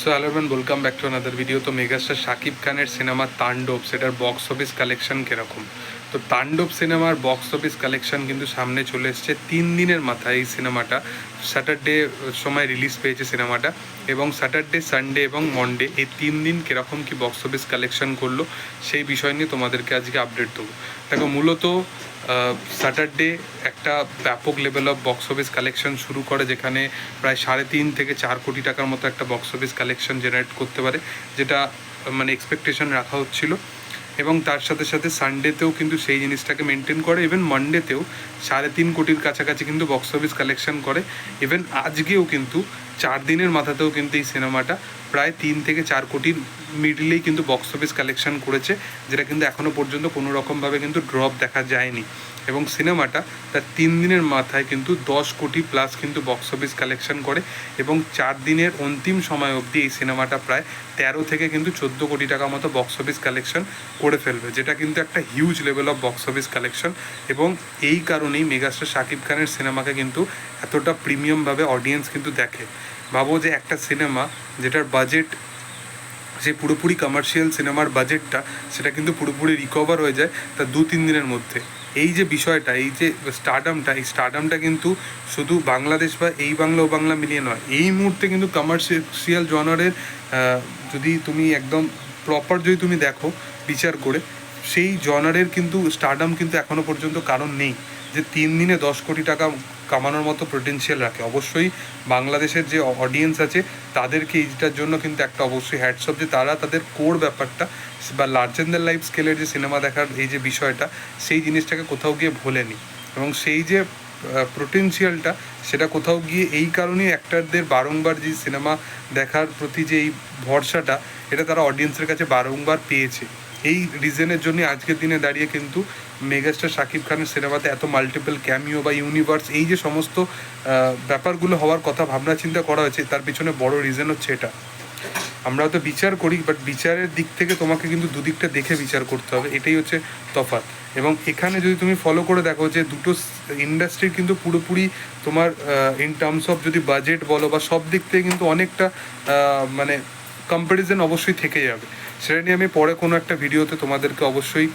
So hello man welcome back to another video তো megastar Shakib খানের cinema তাণ্ডব, সেটার বক্স অফিস কালেকশন কীরকম? তো তাণ্ডব সিনেমার বক্স অফিস কালেকশন কিন্তু সামনে চলে এসছে তিন দিনের মাথায় এই সিনেমাটা স্যাটারডে সময় রিলিজ পেয়েছে সিনেমাটা এবং স্যাটারডে সানডে এবং মন্ডে এই তিন দিন কীরকম কি বক্স অফিস কালেকশন করল সেই বিষয় নিয়ে তোমাদেরকে আজকে আপডেট দেবো। দেখো, মূলত স্যাটারডে একটা ব্যাপক level of box office collection শুরু করে, যেখানে প্রায় সাড়ে তিন থেকে চার কোটি টাকার মতো একটা বক্স অফিস কালেকশন জেনারেট করতে পারে, যেটা মানে এক্সপেকটেশন রাখা হচ্ছিল। এবং তার সাথে সাথে সানডেতেও কিন্তু সেই জিনিসটাকে মেনটেন করে ইভেন মানডেতেও সাড়ে তিন কোটির কাছাকাছি কিন্তু বক্স অফিস কালেকশন করে। ইভেন আজকেও কিন্তু চার দিনের মাথাতেও কিন্তু এই সিনেমাটা প্রায় তিন থেকে চার কোটির মিডলেই কিন্তু বক্স অফিস কালেকশন করেছে, যেটা কিন্তু এখনও পর্যন্ত কোনো রকমভাবে কিন্তু ড্রপ দেখা যায়নি। এবং সিনেমাটা তার তিন দিনের মাথায় কিন্তু দশ কোটি প্লাস কিন্তু বক্স অফিস কালেকশন করে এবং চার দিনের অন্তিম সময় অবধি এই সিনেমাটা প্রায় তেরো থেকে কিন্তু চোদ্দ কোটি টাকা মতো বক্স অফিস কালেকশন করে ফেলবে, যেটা কিন্তু একটা huge level of box office collection এবং এই কারণেই মেগাস্টার শাকিব খানের সিনেমাকে কিন্তু এতটা প্রিমিয়ামভাবে অডিয়েন্স কিন্তু দেখে। ভাবো যে একটা সিনেমা যেটার বাজেট যে পুরোপুরি কমার্শিয়াল সিনেমার বাজেটটা সেটা কিন্তু পুরোপুরি রিকভার হয়ে যায় তার দু, তিন দিনের মধ্যে। এই যে বিষয়টা, এই যে স্টারডামটা এই স্টারডামটা কিন্তু শুধু বাংলাদেশ বা এই বাংলা, ও বাংলা মিলিয়ে নয়, এই মুহূর্তে কিন্তু কমার্শিয়াল জনারের যদি তুমি একদম প্রপার যদি তুমি দেখো বিচার করে, সেই জনারের কিন্তু স্টারডাম কিন্তু এখনও পর্যন্ত কারণ নেই। যে তিন দিনে দশ কোটি টাকা কামানোর মতো পোটেনশিয়াল রাখে। অবশ্যই বাংলাদেশের যে অডিয়েন্স আছে, তাদেরকে এইটার জন্য কিন্তু একটা অবশ্যই হ্যাটসঅপ যে তারা তাদের কোর ব্যাপারটা বা লার্জেন দ্য লাইফ স্কেলের যে সিনেমা দেখার এই যে বিষয়টা, সেই জিনিসটাকে কোথাও গিয়ে ভোলেনি। এবং সেই যে পোটেন্সিয়ালটা সেটা কোথাও গিয়ে এই কারণেই অ্যাক্টারদের বারংবার যে সিনেমা দেখার প্রতি যে এই ভরসাটা, এটা তারা অডিয়েন্সের কাছে বারংবার পেয়েছে। এই রিজনের জন্য আজকের দিনে দাঁড়িয়ে কিন্তু মেগাস্টার শাকিব খানের সিনেমাতে এত মাল্টিপল ক্যামিও বা ইউনিভার্স এই যে সমস্ত ব্যাপারগুলো হওয়ার কথা ভাবনা চিন্তা করা হয়েছে, তার পিছনে বড় রিজন হচ্ছে এটা। আমরা তো বিচার করি বাট বিচারের দিক থেকে তোমাকে কিন্তু দুদিকটা দেখে বিচার করতে হবে, এটাই হচ্ছে তফাৎ। এবং এখানে যদি তুমি ফলো করে দেখো যে দুটো ইন্ডাস্ট্রির কিন্তু পুরোপুরি তোমার ইন টার্মস অফ যদি বাজেট বলো বা সব দিক থেকে কিন্তু অনেকটা মানে কম্প্যারিজন অবশ্যই থেকে যাবে। সেটা নিয়ে আমি পরে কোনো একটা ভিডিওতে তোমাদেরকে অবশ্যই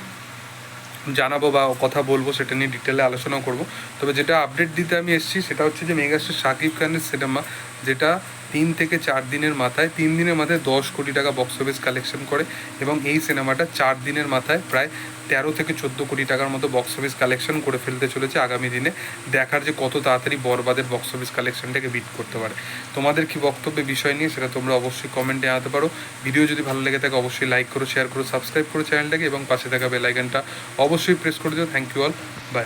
জানাব বা কথা বলব, সেটা নিয়ে ডিটেলে আলোচনা করব। তবে যেটা আপডেট দিতে আমি এসেছি সেটা হচ্ছে যে মেগাস্টার শাকিব খানের সিনেমা যেটা তিন থেকে চার দিনের মাথায়, তিন দিনের মাথায় দশ কোটি টাকা বক্স অফিস কালেকশন করে এবং এই সিনেমাটা চার দিনের মাথায় প্রায় তেরো থেকে চোদ্দ কোটি টাকার মতো বক্স অফিস কালেকশন করে ফেলতে চলেছে আগামী দিনে। দেখার যে কত তাড়াতাড়ি বরবাদের বক্স অফিস কালেকশনটাকে বিট করতে পারে। তোমাদের কি বক্তব্য বিষয় নিয়ে সেটা তোমরা অবশ্যই কমেন্টে জানাতে পারো। ভিডিও যদি ভালো লেগে থাকে অবশ্যই লাইক করো শেয়ার করো সাবস্ক্রাইব করো চ্যানেলটাকে এবং পাশে থাকা বেল আইকনটা অবশ্যই প্রেস করে দিও। Thank you all by